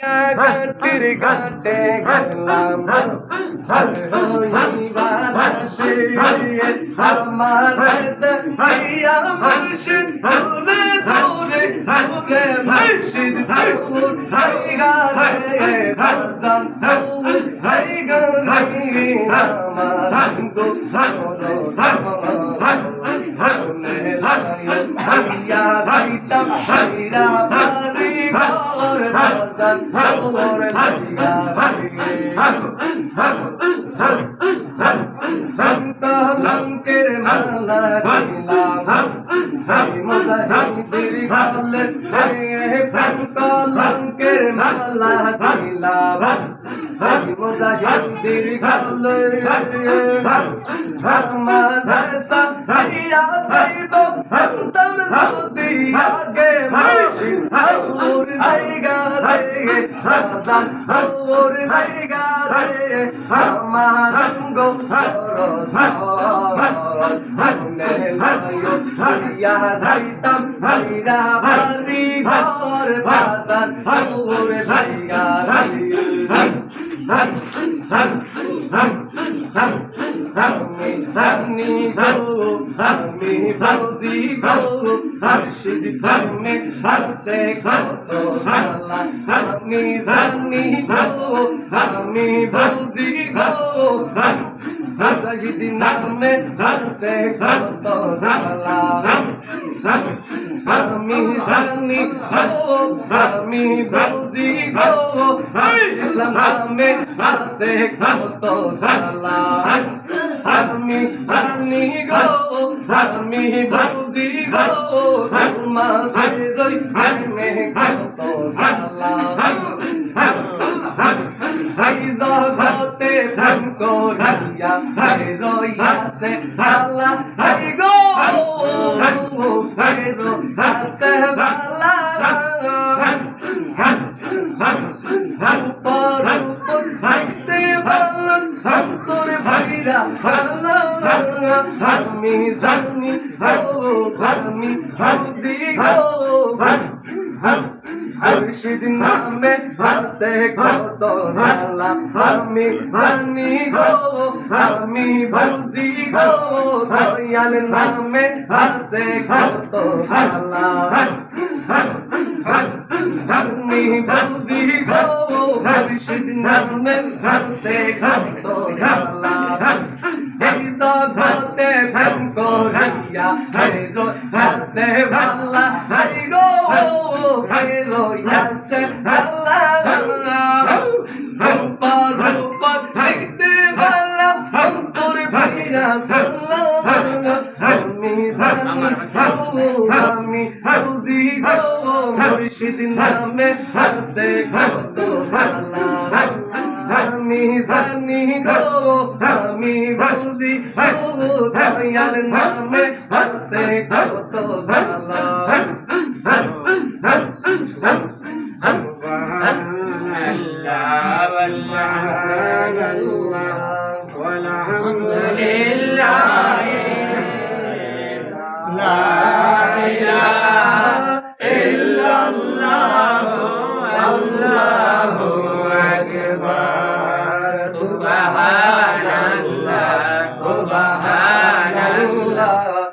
ঘাটের ঘাটে গেলাম আমার মুর্শিদ দূরে দূরে দূরে মুর্শিদ দূর হাইগা রে হাসান দূর হাইগা রে আমার গো হাইয়া সাইতা সাইরা বাড়ি ঘর কলঙ্কের মালা কলঙ্কের মালা মুজাহিদের গলে মাদ্রাসা হাইয়া যাইব তম সুদি আগে মুর্শিদ আউর লাইগা রে হাসান আউর লাইগা রে আমার গো যাইতাম সাইরা বাড়ি ঘর বাজার আউর লাইগা রে আমি হানি গো আমি বাউজি গো হর্ষিদ ভানে হরসে কত হালা আমি জানি গো আমি বাউজি গো হরষিদ নামে হরসে কত হালা আমি জানি গো আমি বাউজি গো ইসলাম নামে হরসে কত হালা আমি আমি গো আমি বাউজি গো তোমার রই আমি কত জালা হাই জগতে প্রেম করিয়া হাই রইয়াছে ভালা আমি হাউজি গো মুর্শিদ নামে হাসে কত জালা আমি জানি গো, আমি বুঝি গো। দয়াল নামে হাসে কত জালা আমি বুঝি গো। মুর্শিদ নামে হাসে কত জালা আমি হাউজি গো মুর্শিদ নামে হাসে কত সালা আমি জানি গো আমি হাউজি গো দয়াল নামে হাসে কত সালা Allah Allah